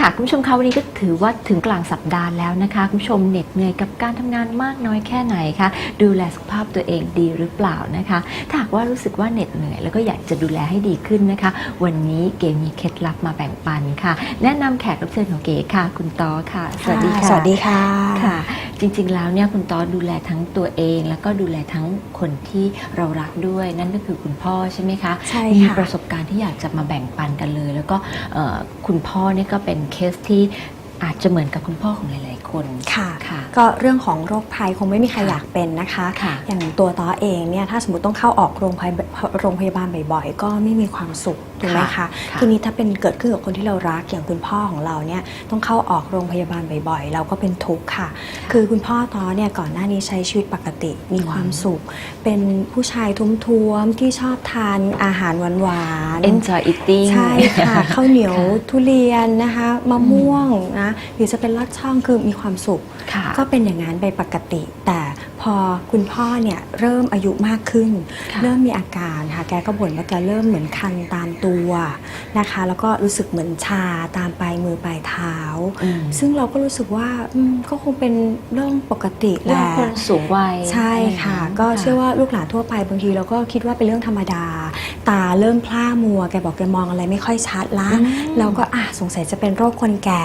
ค่ะคุณผู้ชมคะวันนี้ก็ถือว่าถึงกลางสัปดาห์แล้วนะคะ คุณผู้ชมเหน็ดเหนื่อยกับการทำงานมากน้อยแค่ไหนคะดูแลสุขภาพตัวเองดีหรือเปล่านะคะ ถ้าหากว่ารู้สึกว่าเหน็ดเหนื่อย แล้วก็อยากจะดูแลให้ดีขึ้นนะคะ วันนี้เก๋มีเคล็ดลับมาแบ่งปันค่ะ แนะนำแขกรับเชิญของเก๋ค่ะ คุณต้อค่ะ สวัสดีค่ะสวัสดีค่ะค่ะ จริงๆแล้วเนี่ยคุณต้อดูแลทั้งตัวเอง แล้วก็ดูแลทั้งคนที่เรารักด้วยนั่นก็คือคุณพ่อใช่ไหมคะใช่มีค่ะประสบการณ์ที่อยากจะมาแบ่งปันกันเลย แล้วก็เอ่อคุณพ่อเนี่ยก็เป็นเคสที่อาจจะเหมือนกับคุณพ่อของหลาย ๆ คนค่ะ ค่ะ ก็เรื่องของโรคภัยคงไม่มีใครค่ะอยากเป็นนะคะ ค่ะอย่างตัวต้อเองเนี่ยถ้าสมมติต้องเข้าออกโรงพยาบาลโรงพยาบาลบ่อยๆ ก็ไม่มีความสุขถูกไหมค่ะคะค่ะทีนี้ถ้าเป็นเกิดขึ้นกับคนที่เรารักอย่างคุณพ่อของเราเนี่ยต้องเข้าออกโรงพยาบาลบ่อยๆ เราก็เป็นทุกข์ค่ะ คือคุณพ่อต้อเนี่ยก่อนหน้านี้ใช้ชีวิตปกติมีความสุข เป็นผู้ชายทุ้มๆที่ชอบทานอาหารหวานๆ enjoy eating ใช่ค่ะข้าวเหนียวค่ะทุเรียนนะคะมะม่วงนะหรือจะเป็นลอดช่องคือมีความสุขค่ะก็เป็นอย่างนั้นไปปกติแต่พ อคุณพ่อเนี่ยเริ่มอายุมากขึ้นค่ะเริ่มมีอาการค่ะแกก็บ่นว่าแกเริ่มเหมือนคันตามตัวนะคะ แล้วก็รู้สึกเหมือนชาตามปลายมือปลายเท้าอืมซึ่งเราก็รู้สึกว่าอืมก็คงเป็นเรื่องปกติแหเรื่องละคนสูงวัยใช่ค่ะ ก็เชื่อว่าลูกหลานทั่วไปบางทีเราก็คิดว่าเป็นเรื่องธรรมดา ตาเริ่มพร่ามัว แกบอกแกมองอะไรไม่ค่อยชัดละอืมเราก็อะสงสัยจะเป็นโรคคนแก่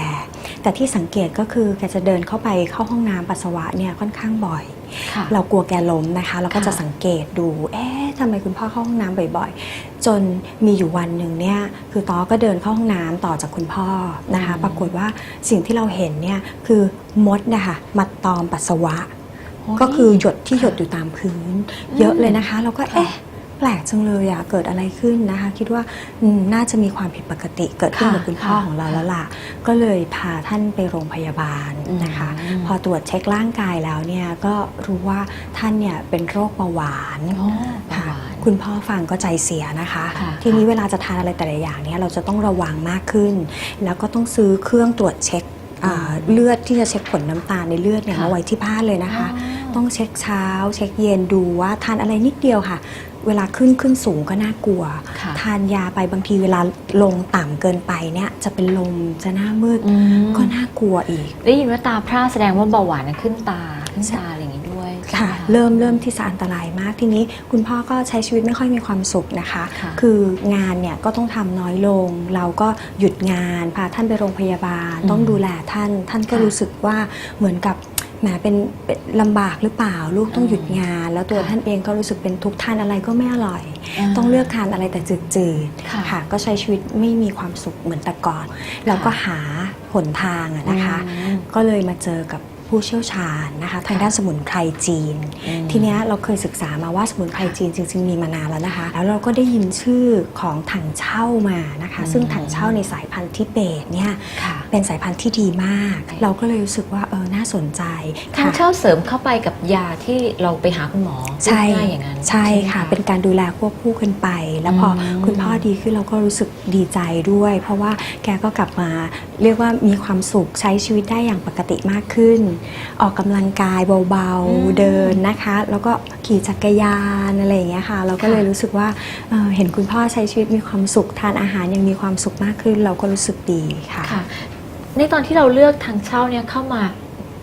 แต่ที่สังเกตก็คือแกจะเดินเข้าไปเข้าห้องน้ำปัสสาวะเนี่ยค่อนข้างบ่อย ค่ะ เรากลัวแกล้มนะคะเราก็ค่ะจะสังเกตดู เอ๊ะทำไมคุณพ่อเข้าห้องน้ำบ่อย ๆ จนมีอยู่วันหนึ่งเนี่ย คือต้อก็เดินเข้าห้องน้ำต่อจากคุณพ่อนะคะ อืม ปรากฏว่าสิ่งที่เราเห็นเนี่ยคือมดนะคะมาตอมปัสสาวะโอ้ยก็คือหยดที่หยดอยู่ตามพื้นอืมเยอะเลยนะคะ เราก็ค่ะเอ๊ะแปลกจังเลยอะเกิดอะไรขึ้นนะคะ คิดว่าอืมน่าจะมีความผิดปกติเกิดขึ้นค่ะกับคุณพ่อค่ะของเราแล้วล่ะ ก็เลยพาท่านไปโรงพยาบาลนะคะอืมพอตรวจเช็คร่างกายแล้วเนี่ยก็รู้ว่าท่านเนี่ยเป็นโรคเบาหวานอ๋อเบาค่ะหวานคุณพ่อฟังก็ใจเสียนะคะค่ะทีนี้เวลาจะทานอะไรแต่ละอย่างเนี่ยเราจะต้องระวังมากขึ้น แล้วก็ต้องซื้อเครื่องตรวจเช็คอ่าเลือดที่จะเช็คผลน้ำตาลในเลือดเนี่ยค่ะมาไว้ที่บ้านเลยนะคะอ๋อต้องเช็คเช้า เช็คเย็นดูว่าทานอะไรนิดเดียวค่ะ เวลาขึ้นขึ้นสูงก็น่ากลัวค่ะทานยาไปบางทีเวลาลงต่ำเกินไปเนี่ยจะเป็นลมจะหน้ามืดอืมก็น่ากลัวอีก ได้ยินว่าตาพร่าแสดงว่าเบาหวานน่ะขึ้นตาขึ้นตาอะไรอย่างนี้ด้วยใช่ค่ะไหมคะเริ่มเริ่มที่จะอันตรายมากทีนี้คุณพ่อก็ใช้ชีวิตไม่ค่อยมีความสุขนะคะค่ะองานเนี่ยก็ต้องทำน้อยลง เราก็หยุดงานพาท่านไปโรงพยาบาลอืมต้องดูแลท่านท่านก็ค่ะรู้สึกว่าเหมือนกับ แหมเป็นเป็นลำบากหรือเปล่า ลูกต้องอืมหยุดงาน แล้วตัวค่ะท่านเองก็รู้สึกเป็นทุกข์ทานอะไรก็ไม่อร่อยาต้องเลือกทานอะไรแต่จืดค่ะ ๆค่ะก็ใช้ชีวิตไม่มีความสุขเหมือนแต่ก่อน เราก็หาหนทางอะนะคะ อืม ก็เลยมาเจอกับ ผู้เชี่ยวชาญนะคะทางด้านสมุนไพรจีนอืมทีเนี้ยเราเคยศึกษามาว่าสมุนไพรจีนจริง ๆ มีมานานแล้วนะคะ แล้วเราก็ได้ยินชื่อของถังเช่ามานะคะอืมซึ่งถังเช่าในสายพันธุ์ทิเบตเนี่ยค่ะเป็นสายพันธุ์ที่ดีมาก เราก็เลยรู้สึกว่าเออน่าสนใจทางค่ะเช่าเสริมเข้าไปกับยาที่เราไปหาคุณหมอใช่ง่ายๆอย่างนั้นใช่ไหมค่ะเป็นการดูแลควบคู่กันไป แล้วพออมคุณพ่อดีขึ้นเราก็รู้สึกดีใจด้วย เพราะว่าแกก็กลับมาเรียกว่ามีความสุขใช้ชีวิตได้อย่างปกติมากขึ้นออกกำลังกายเบาอืมๆเดินนะคะ แล้วก็ขี่จักรยานอะไรอย่างเงี้ยค่ะ เราก็ค่ะเลยรู้สึกว่าเอ่อเห็นคุณพ่อใช้ชีวิตมีความสุขทานอาหารยังมีความสุขมากขึ้น เราก็รู้สึกดีค่ะค่ะในตอนที่เราเลือกทางเช่าเนี่ยเข้ามา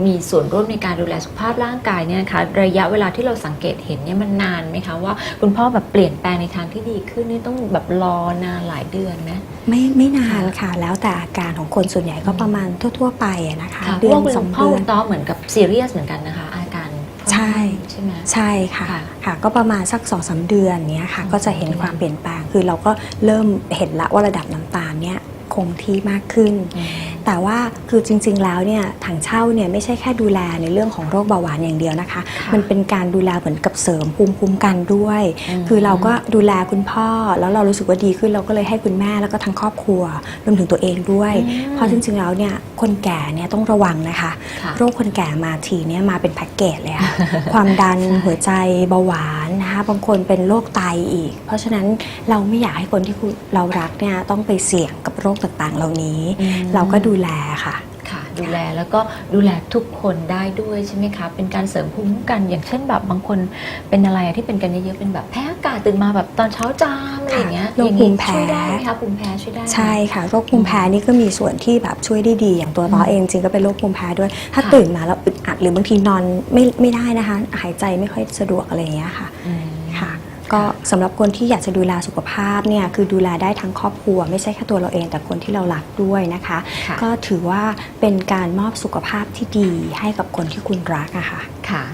มีส่วนร่วมในการดูแลสุขภาพร่างกายเนี่ยนะคะระยะเวลาที่เราสังเกตเห็นเนี่ยมันนานไหมคะว่า คุณพ่อแบบเปลี่ยนแปลงในทางที่ดีขึ้นนี่ต้องแบบรอนานหลายเดือนไหมไม่ไม่นานค่ะ แล้วแต่อาการของคนส่วนใหญ่ก็ประมาณทั่ว ๆ ไปอะนะคะค่ะเพเดืราะอนว่าคุณสองพ่อเดือคุนณต้อเหมือนกับซีเรียสเหมือนกันนะคะ อาการใช่ใช่ไหมใช่ค่ะค่ะค่ะก็ประมาณสักสองสาเดือนเนี้ยค่ะอืมก็จะเห็นความเปลี่ยนแปลงคือเราก็เริ่มเห็นละว่าระดับน้ำตาลเนี่ยคงที่มากขึ้นอืม แต่ว่าคือจริง ๆ แล้วเนี่ยถังเช่าเนี่ยไม่ใช่แค่ดูแลในเรื่องของโรคเบาหวานอย่างเดียวนะคะค่ะมันเป็นการดูแลเหมือนกับเสริมภูมิคุ้มกันด้วยอืมคือเราก็ดูแลคุณพ่อแล้วเรารู้สึกว่าดีขึ้นเราก็เลยให้คุณแม่แล้วก็ทั้งครอบครัวรวมถึงตัวเองด้วยอืมเพราะจริง ๆ แล้วเนี่ยคนแก่เนี่ยต้องระวังนะคะค่ะโรคคนแก่มาทีเนี่ยมาเป็นแพ็กเกจเลยค่ะความดันใช่หัวใจเบาหวานนะคะบางคนเป็นโรคไตอีก เพราะฉะนั้นเราไม่อยากให้คนที่คุณเรารักเนี่ยต้องไปเสี่ยงกับโรคต่างๆ เหล่านี้อืมเราก็ดูแลค่ะค่ะ ดูแลแล้วก็ดูแลทุกคนได้ด้วยใช่ไหมคะ เป็นการเสริมภูมิคุ้มกัน อย่างเช่นแบบบางคนเป็นอะไรอะที่เป็นกันเยอะๆเป็นแบบแพ้อากาศตื่นมาแบบตอนเช้าจามอะไรอย่างเงี้ยโรคอย่างภูนี้มิแพ้ช่วยได้ไหมคะภูมิแพ้ช่วยได้ไหมใช่ค่ะโรคภูมิแพ้นี่ก็มีส่วนที่แบบช่วยได้ดีอย่างตัวต้ออืมเองจริงก็เป็นโรคภูมิแพ้ด้วย ถ้าค่ะตื่นมาแล้วอึดอัดหรือบางทีนอนไม่ไม่ได้นะคะ หายใจไม่ค่อยสะดวกอะไรอย่างเงี้ยค่ะอืมค่ะ ก็สำหรับคนที่อยากจะดูแลสุขภาพเนี่ยคือดูแลได้ทั้งครอบครัว ไม่ใช่แค่ตัวเราเองแต่คนที่เรารักด้วยนะคะค่ะก็ถือว่าเป็นการมอบสุขภาพที่ดีให้กับคนที่คุณรักอะค่ะค่ะ